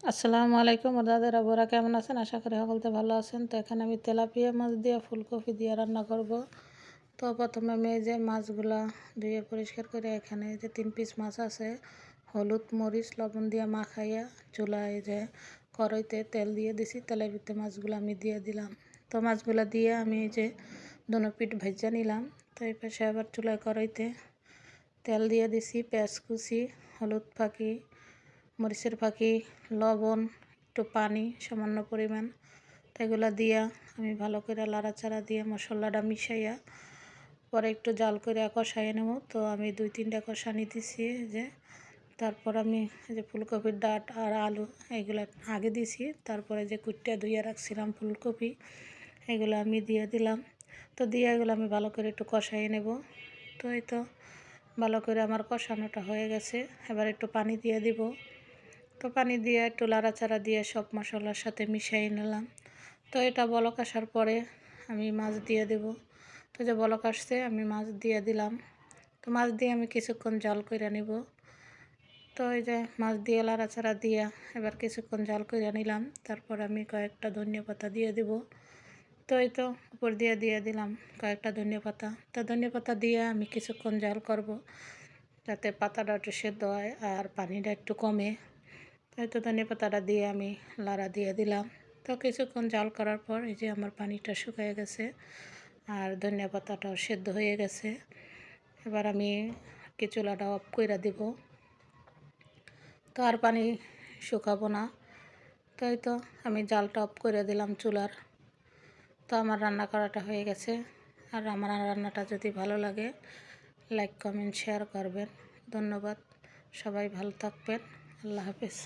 আসসালামু আলাইকুম দাদার আবুরা কেমন আছেন? আশা করি সকলতে ভালো আছেন। তো এখানে আমি তেলাপিয়া মাছ দিয়ে, ফুলকপি দিয়ে রান্না করব। তো প্রথমে আমি এই যে মাছগুলা ধুয়ে পরিষ্কার করে এখানে যে তিন পিস মাছ আছে, হলুদ, মরিচ, লবণ দিয়ে মাখাইয়া চুলায় যে কড়াইতে তেল দিয়ে দিছি, তেলের ভিতরে মাছগুলো আমি দিয়ে দিলাম। তো মাছগুলো দিয়ে আমি যে দোনো পিঠ ভেজা নিলাম। তো এই পাশে আবার চুলায় কড়াইতে তেল দিয়ে দিছি, পেঁয়াজ কুচি, হলুদ ফাঁকি মরিচের ফাঁকি, লবণ, একটু পানি, সামান্য পরিমাণ। তো এগুলো দিয়া আমি ভালো করে লাড়াচাড়া দিয়ে মশলাটা মিশাইয়া পরে একটু জাল করে কষাই নেব। তো আমি দুই তিনটা কষা নিতেছি যে। তারপর আমি যে ফুলকপির ডাট আর আলু এগুলো আগে দিছি। তারপরে যে কুটটা ধুয়ে রাখছিলাম ফুলকপি, এগুলো আমি দিয়ে দিলাম। তো দিয়ে এগুলো আমি ভালো করে একটু কষাই নেব। তো এই তো ভালো করে আমার কষানোটা হয়ে গেছে। এবার একটু পানি দিয়ে দিব। তো পানি দিয়ে, একটু লাড়াচাড়া দিয়ে সব মশলার সাথে মিশিয়ে নিলাম। তো এটা বলক আসার পরে আমি মাছ দিয়ে দেব। তো যে বলক আসছে, আমি মাছ দিয়ে দিলাম। তো মাছ দিয়ে আমি কিছুক্ষণ জল করে নিব। তো এই যে মাছ দিয়ে লাড়াচাড়া দিয়ে এবার কিছুক্ষণ জল করে নিলাম। তারপর আমি কয়েকটা ধনিয়া পাতা দিয়ে দেব। তো এই তো উপর দিয়ে দিয়ে দিলাম কয়েকটা ধনিয়া পাতা। তো ধনিয়া পাতা দিয়ে আমি কিছুক্ষণ জল করব, যাতে পাতাটা একটু সেদ্ধ হয় আর পানিটা একটু কমে। তো ধনে পাতাটা দিয়ে আমি লাড়া দিয়ে দিলাম। তো কিছুক্ষণ জাল করার পর এই যে আমার পানিটা শুকিয়ে গেছে আর ধনিয়া পাতাটাও সেদ্ধ হয়ে গেছে। এবার আমি কি চুলাটা অফ করে দিব। তো আর পানি শুকাবো না। তাই তো আমি জালটা অফ করে দিলাম চুলার। তো আমার রান্না করাটা হয়ে গেছে। আর আমার রান্নাটা যদি ভালো লাগে লাইক কমেন্ট শেয়ার করবেন। ধন্যবাদ। সবাই ভালো থাকবেন। আল্লাহ হাফেজ।